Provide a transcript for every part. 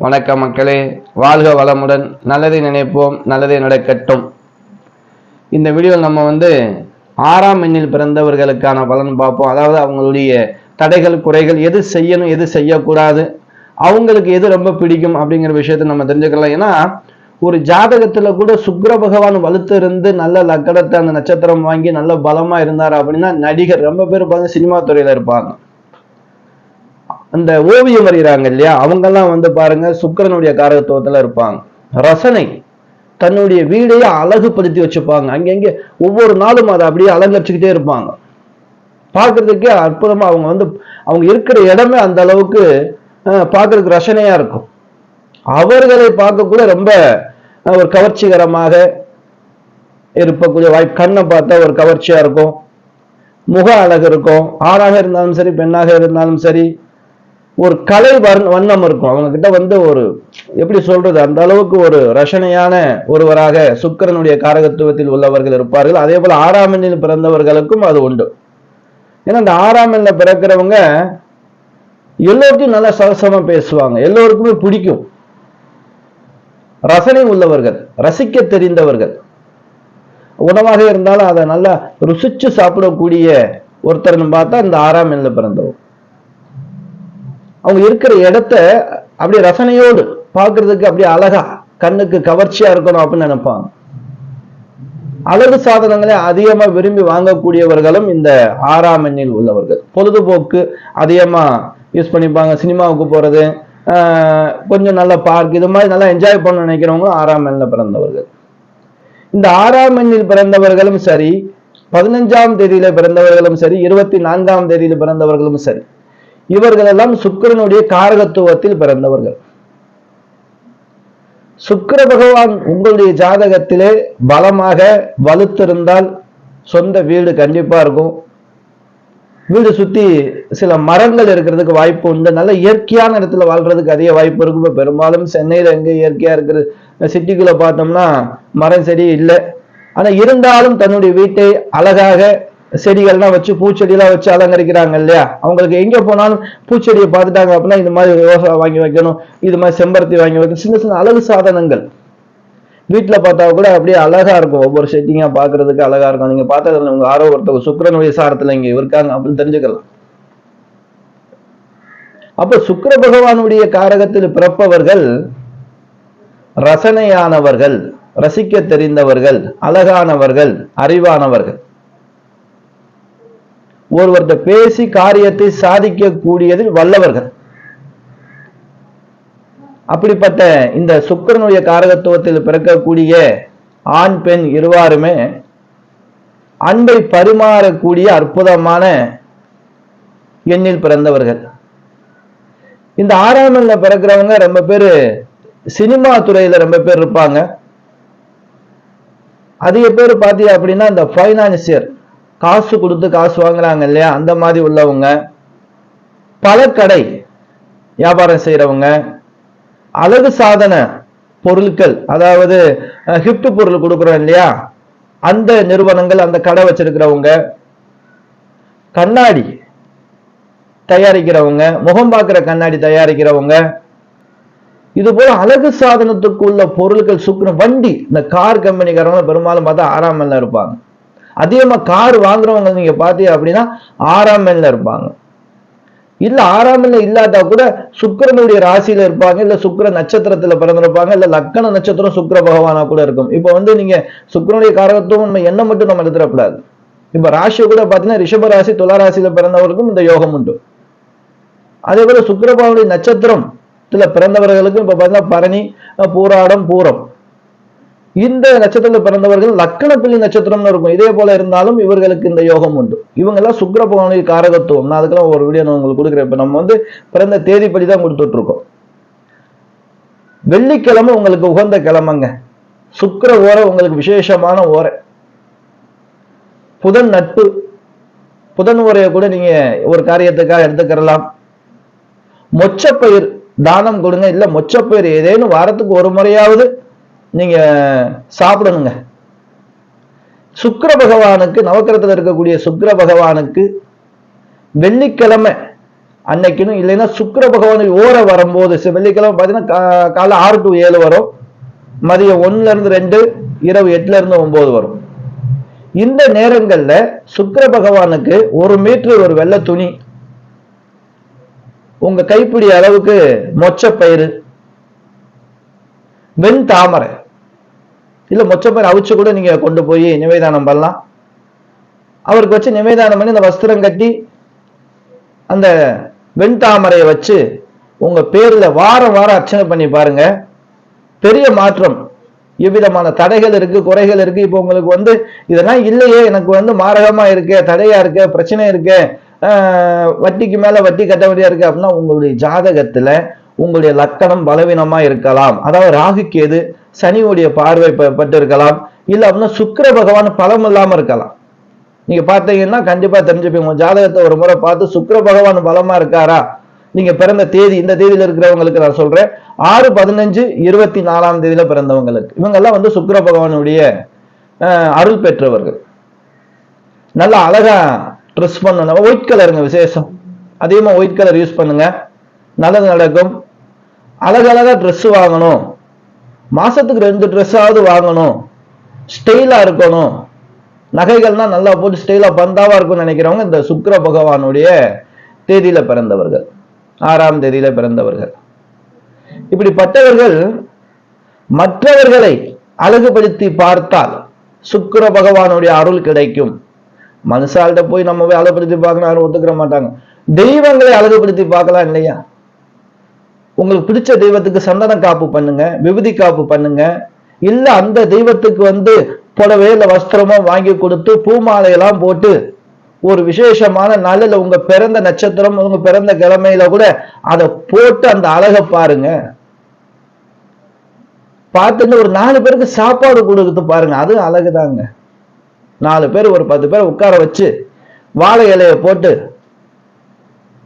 வணக்கம் மக்களே. வாழ்க வளமுடன். நல்லதை நினைப்போம். நல்லதை நடக்கட்டும். இந்த வீடியோவில் நம்ம வந்து ஆறாம் எண்ணில் பிறந்தவர்களுக்கான பலன் பார்ப்போம். அதாவது அவங்களுடைய தடைகள் குறைகள் எது செய்யணும் எது செய்யக்கூடாது அவங்களுக்கு எது ரொம்ப பிடிக்கும் அப்படிங்கிற விஷயத்தை நம்ம தெரிஞ்சுக்கலாம். ஏன்னா ஒரு ஜாதகத்துல கூட சுக்ர பகவான் வலுத்து இருந்து நல்ல லக்கணத்தை அந்த நட்சத்திரம் வாங்கி நல்ல பலமா இருந்தார் அப்படின்னா நடிகர் ரொம்ப பேர் பார்த்து சினிமா துறையில இருப்பாங்க. அந்த ஓவியம் வரைகிறாங்க இல்லையா? அவங்கெல்லாம் வந்து பாருங்க சுக்கிரனுடைய காரகத்துவத்துல இருப்பாங்க. ரசனை தன்னுடைய வீடையே அழகுபடுத்தி வச்சுப்பாங்க. அங்கங்கே ஒவ்வொரு நாளும் அதை அப்படியே அலங்கரிச்சுக்கிட்டே இருப்பாங்க. பார்க்கறதுக்கே அற்புதமா அவங்க வந்து அவங்க இருக்கிற இடமே அந்த அளவுக்கு பார்க்கறதுக்கு ரசனையா இருக்கும். அவர்களை பார்க்கக்கூட ரொம்ப ஒரு கவர்ச்சிகரமாக இருப்பக்கூடிய வாய்ப்பு கண்ணை பார்த்தா ஒரு கவர்ச்சியா இருக்கும். முக அழகு இருக்கும். ஆணாக இருந்தாலும் சரி பெண்ணாக இருந்தாலும் சரி ஒரு கலை வர்ண வண்ணம் இருக்கும். அவங்க கிட்ட வந்து ஒரு எப்படி சொல்றது அந்த அளவுக்கு ஒரு ரசனையான ஒருவராக சுக்கிரனுடைய காரகத்துவத்தில் உள்ளவர்கள் இருப்பார்கள். அதே போல ஆறாம் எண்ணில் பிறந்தவர்களுக்கும் அது உண்டு. ஏன்னா அந்த ஆறாம் எண்ணில் பிறக்கிறவங்க எல்லோருக்கும் நல்லா சரசமா பேசுவாங்க. எல்லோருக்குமே பிடிக்கும். ரசனை உள்ளவர்கள் ரசிக்க தெரிந்தவர்கள். உணவாக இருந்தாலும் அதை நல்லா ருசிச்சு சாப்பிடக்கூடிய ஒருத்தர்னு பார்த்தா இந்த ஆறாம் எண்ணில் பிறந்தவர் அவங்க இருக்கிற இடத்த அப்படியே ரசனையோடு பார்க்கறதுக்கு அப்படியே அழகா கண்ணுக்கு கவர்ச்சியா இருக்கணும் அப்படின்னு நினைப்பாங்க. அழகு சாதனங்களை அதிகமா விரும்பி வாங்கக்கூடியவர்களும் இந்த ஆறாம் எண்ணில் உள்ளவர்கள். பொழுதுபோக்கு அதிகமா யூஸ் பண்ணிப்பாங்க. சினிமாவுக்கு போறது கொஞ்சம் நல்ல பார்க் இது மாதிரி நல்லா என்ஜாய் பண்ண நினைக்கிறவங்க ஆறாம் எண்ணில் பிறந்தவர்கள். இந்த ஆறாம் எண்ணில் பிறந்தவர்களும் சரி பதினஞ்சாம் தேதியில பிறந்தவர்களும் சரி இருபத்தி நான்காம் தேதியில பிறந்தவர்களும் சரி. இவர்கள் எல்லாம் சுக்கரனுடைய காரகத்துவத்தில் பிறந்தவர்கள். சுக்கர பகவான் உங்களுடைய ஜாதகத்திலே பலமாக வலுத்திருந்தால் சொந்த வீடு கண்டிப்பா இருக்கும். வீடு சுத்தி சில மரங்கள் இருக்கிறதுக்கு வாய்ப்பு உண்டு. நல்ல இயற்கையான இடத்துல வாழ்றதுக்கு அதிக வாய்ப்பு இருக்கும். இப்ப பெரும்பாலும் சென்னையில எங்க இயற்கையா இருக்கிற சிட்டிக்குள்ள பார்த்தோம்னா மரம் செடி இல்லை. ஆனா இருந்தாலும் தன்னுடைய வீட்டை அழகாக செடிகள்லாம் வச்சு பூச்செடியெல்லாம் வச்சு அலங்கரிக்கிறாங்க இல்லையா? அவங்களுக்கு எங்கே போனாலும் பூச்செடியை பார்த்துட்டாங்க அப்படின்னா இந்த மாதிரி ரோசா வாங்கி வைக்கணும் இது மாதிரி செம்பருத்தி வாங்கி வைக்கணும் சின்ன சின்ன அழகு சாதனங்கள். வீட்டில் பார்த்தா கூட அப்படியே அழகா இருக்கும். ஒவ்வொரு செட்டிங்காக பார்க்கறதுக்கு அழகா இருக்கும். நீங்கள் பார்த்ததுல உங்கள் ஆரோ ஒருத்தவங்க சுக்கிரனுடைய சாரத்துல இங்கே இருக்காங்க அப்படின்னு தெரிஞ்சுக்கலாம். அப்போ சுக்கர பகவானுடைய காரகத்தில் பிறப்பவர்கள் ரசனையானவர்கள் ரசிக்க தெரிந்தவர்கள் அழகானவர்கள் அறிவானவர்கள். ஒருவர்கிட்ட பேசி காரியத்தை சாதிக்கக்கூடியதில் வல்லவர்கள். அப்படிப்பட்ட இந்த சுக்கிரனுடைய காரகத்துவத்தில் பிறக்கக்கூடிய ஆண் பெண் இருவாருமே அன்பை பரிமாறக்கூடிய அற்புதமான எண்ணில் பிறந்தவர்கள். இந்த ஆறாம் எண்ணில் பிறக்கிறவங்க ரொம்ப பேர் சினிமா துறையில ரொம்ப பேர் இருப்பாங்க. அதிக பேர் பார்த்தீங்க அப்படின்னா இந்த ஃபைனான்சியர் காசு கொடுத்து காசு வாங்குறாங்க இல்லையா? அந்த மாதிரி உள்ளவங்க பழக்கடை வியாபாரம் செய்யறவங்க அழகு சாதன பொருட்கள் அதாவது கிஃப்ட் பொருள் கொடுக்குறோம் இல்லையா? அந்த நிறுவனங்கள் அந்த கடை வச்சிருக்கிறவங்க கண்ணாடி தயாரிக்கிறவங்க முகம் பார்க்குற கண்ணாடி தயாரிக்கிறவங்க இது போல அழகு சாதனத்துக்குள்ள பொருட்கள் சுக்குற வண்டி இந்த கார் கம்பெனிக்காரங்க பெரும்பாலும் பார்த்தா ஆறாமல் இருப்பாங்க. அதிகமா கார் வாங்குறவங்க நீங்க பார்த்தீங்க அப்படின்னா ஆறாம் எண்ணில் இருப்பாங்க. இல்ல ஆறாம் எண்ணில் இல்லாட்டா கூட சுக்கரனுடைய ராசியில இருப்பாங்க இல்ல சுக்கர நட்சத்திரத்துல பிறந்திருப்பாங்க இல்ல லக்கண நட்சத்திரம் சுக்கர பகவானா கூட இருக்கும். இப்போ வந்து நீங்க சுக்கரனுடைய காரகத்துவம் நம்ம எண்ணம் மட்டும் நம்ம எழுதிடக்கூடாது இப்ப ராசி கூட பாத்தீங்கன்னா ரிஷப ராசி துலா ராசியில பிறந்தவர்களுக்கும் இந்த யோகம் உண்டு. அதே போல சுக்கரபாவனுடைய நட்சத்திரம் பிறந்தவர்களுக்கும் இப்ப பார்த்தீங்கன்னா பரணி பூராடம் பூரம். இந்த நட்சத்திரத்தில் பிறந்தவர்கள் லக்கணப்பிள்ளி நட்சத்திரம்னு இருக்கும். இதே போல இருந்தாலும் இவர்களுக்கு இந்த யோகம் உண்டு. இவங்க எல்லாம் சுக்கிர பகவானுடைய காரகத்துவம். நான் அதுக்கெல்லாம் ஒரு வீடியோ நான் உங்களுக்கு கொடுக்குறேன். இப்போ நம்ம வந்து பிறந்த தேதிப்படி தான் கொடுத்துட்டு இருக்கோம் வெள்ளிக்கிழமை உங்களுக்கு உகந்த கிழமைங்க. சுக்கர ஓரை உங்களுக்கு விசேஷமான ஓரை. புதன் நட்பு. புதன் ஓரையை கூட நீங்க ஒரு காரியத்துக்காக எடுத்துக்கிறலாம். மொச்சப்பயிர் தானம் கொடுங்க. இல்ல மொச்சப்பயிர் ஏதேனும் வாரத்துக்கு ஒரு முறையாவது நீங்க சாப்பிடணுங்க. சுக்கர பகவானுக்கு நவக்கிரகத்தில் இருக்கக்கூடிய சுக்கர பகவானுக்கு வெள்ளிக்கிழமை அன்னைக்குன்னு இல்லைன்னா சுக்கர பகவான் ஓர வரும்போது வெள்ளிக்கிழமை பார்த்தீங்கன்னா காலை ஆறு டு ஏழு வரும். மதியம் ஒன்னுல இருந்து ரெண்டு இரவு எட்டுல இருந்து ஒன்பது வரும். இந்த நேரங்கள்ல சுக்கர பகவானுக்கு ஒரு மீட்டர் ஒரு வெள்ளை துணி உங்க கைப்பிடி அளவுக்கு மொச்சப்பயிறு வெண் தாமரை இல்ல பேர் அவிச்சு கூட நீங்க கொண்டு போய் நிவேதானம் பண்ணலாம். அவருக்கு வச்சு நிவேதானம் பண்ணி அந்த வஸ்திரம் கட்டி அந்த வெண்தாமரையை வச்சு உங்க பேர்ல வாரம் வாரம் அர்ச்சனை பண்ணி பாருங்க. பெரிய மாற்றம். எவ்விதமான தடைகள் இருக்கு குறைகள் இருக்கு. இப்போ உங்களுக்கு வந்து இதெல்லாம் இல்லையே எனக்கு வந்து மாரகமா இருக்கு தடையா இருக்கு பிரச்சனை இருக்கு வட்டிக்கு மேல வட்டி கட்ட வேண்டியா இருக்கு அப்படின்னா உங்களுடைய ஜாதகத்துல உங்களுடைய லக்கணம் பலவீனமா இருக்கலாம். அதாவது ராகுக்கு எது சனியுடைய பார்வை ப- பட்டு இருக்கலாம் இல்லை அப்படின்னா சுக்கர பகவான் பலம் இல்லாமல் இருக்கலாம். நீங்க பார்த்தீங்கன்னா கண்டிப்பா தெரிஞ்சுப்பீங்க. உங்க ஜாதகத்தை ஒரு முறை பார்த்து சுக்கர பகவான் பலமா இருக்காரா? நீங்க பிறந்த தேதி இந்த தேதியில இருக்கிறவங்களுக்கு நான் சொல்றேன். ஆறு பதினஞ்சு இருபத்தி நாலாம் தேதியில பிறந்தவங்களுக்கு. இவங்கெல்லாம் வந்து சுக்கர பகவானுடைய அருள் பெற்றவர்கள். நல்லா அழகா ட்ரெஸ் பண்ணணும். ஒயிட் கலருங்க விசேஷம். அதிகமாக ஒயிட் கலர் யூஸ் பண்ணுங்க. நல்லது நடக்கும். அழகழகா ட்ரெஸ் வாங்கணும். மாசத்துக்கு ரெண்டு ட்ரெஸ்ஸாவது வாங்கணும். ஸ்டைலா இருக்கணும். நகைகள்னா நல்லா போட்டு ஸ்டைலா பந்தாவா இருக்கும்னு நினைக்கிறவங்க இந்த சுக்கர பகவானுடைய தேதியில பிறந்தவர்கள். ஆறாம் தேதியில பிறந்தவர்கள். இப்படிப்பட்டவர்கள் மற்றவர்களை அழகுபடுத்தி பார்த்தால் சுக்கர பகவானுடைய அருள் கிடைக்கும். மனுஷால்கிட்ட போய் நம்ம போய் அழகுபடுத்தி பார்க்கணும் யாரும் ஒத்துக்கிற மாட்டாங்க. தெய்வங்களை அழகுபடுத்தி பார்க்கலாம் இல்லையா? உங்களுக்கு பிடிச்ச தெய்வத்துக்கு சந்தன காப்பு பண்ணுங்க விபூதி காப்பு பண்ணுங்க. இல்ல அந்த தெய்வத்துக்கு வந்து புடவையில வஸ்திரமும் வஸ்திரமோ வாங்கி கொடுத்து பூமாலையெல்லாம் போட்டு ஒரு விசேஷமான நாளில் உங்க பிறந்த நட்சத்திரம் உங்க பிறந்த கிழமையில கூட அதை போட்டு அந்த அழகை பாருங்க. பார்த்துட்டு ஒரு நாலு பேருக்கு சாப்பாடு கொடுத்து பாருங்க. அது அழகுதாங்க. நாலு பேர் ஒரு பத்து பேர் உட்கார வச்சு வாழை இலையை போட்டு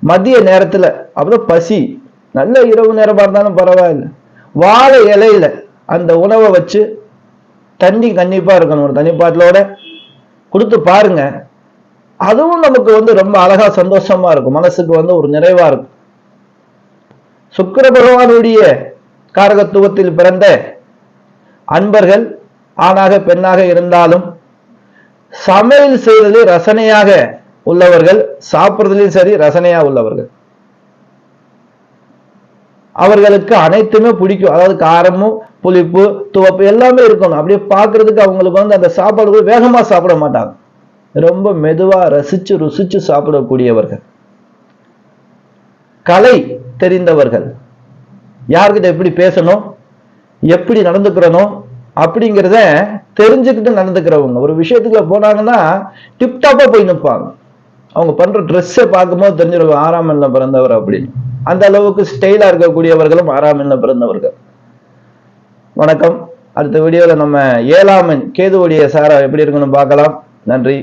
மதிய நேரத்துல அப்புறம் பசி நல்ல இரவு நேரமா இருந்தாலும் பரவாயில்ல. வாழை இலையில அந்த உணவை வச்சு தண்ணி கண்டிப்பா இருக்கணும். ஒரு தண்ணி பாட்டிலோட கொடுத்து பாருங்க. அதுவும் நமக்கு வந்து ரொம்ப அழகா சந்தோஷமா இருக்கும். மனசுக்கு வந்து ஒரு நிறைவா இருக்கும். சுக்கர பகவானுடைய காரகத்துவத்தில் பிறந்த அன்பர்கள் ஆணாக பெண்ணாக இருந்தாலும் சமையல் செய்வதில் ரசனையாக உள்ளவர்கள் சாப்பிட்றதுலையும் சரி ரசனையா உள்ளவர்கள். அவர்களுக்கு அனைத்துமே பிடிக்கும். அதாவது காரமும் புளிப்பு துவப்பு எல்லாமே இருக்கணும். அப்படியே பார்க்கறதுக்கு அவங்களுக்கு வந்து அந்த சாப்பாடு கூட வேகமா சாப்பிட மாட்டாங்க. ரொம்ப மெதுவா ரசிச்சு ருசிச்சு சாப்பிடக்கூடியவர்கள். கலை தெரிந்தவர்கள். யார்கிட்ட எப்படி பேசணும் எப்படி நடந்துக்கிறணும் அப்படிங்கிறத தெரிஞ்சுக்கிட்டு நடந்துக்கிறவங்க. ஒரு விஷயத்துக்குள்ள போனாங்கன்னா டிப்டாப்பா போய் நிற்பாங்க அவங்க பண்ற ட்ரெஸ்ஸை பார்க்கும்போது தெரிஞ்சிருவாங்க ஆறாம் எண்ண பிறந்தவர் அப்படின்னு. அந்த அளவுக்கு ஸ்டைலா இருக்கக்கூடியவர்களும் ஆறாம் எண்ண பிறந்தவர்கள். வணக்கம். அடுத்த வீடியோல நம்ம ஏழாம் எண் கேதுவுடைய சாரா எப்படி இருக்குன்னு பார்க்கலாம். நன்றி.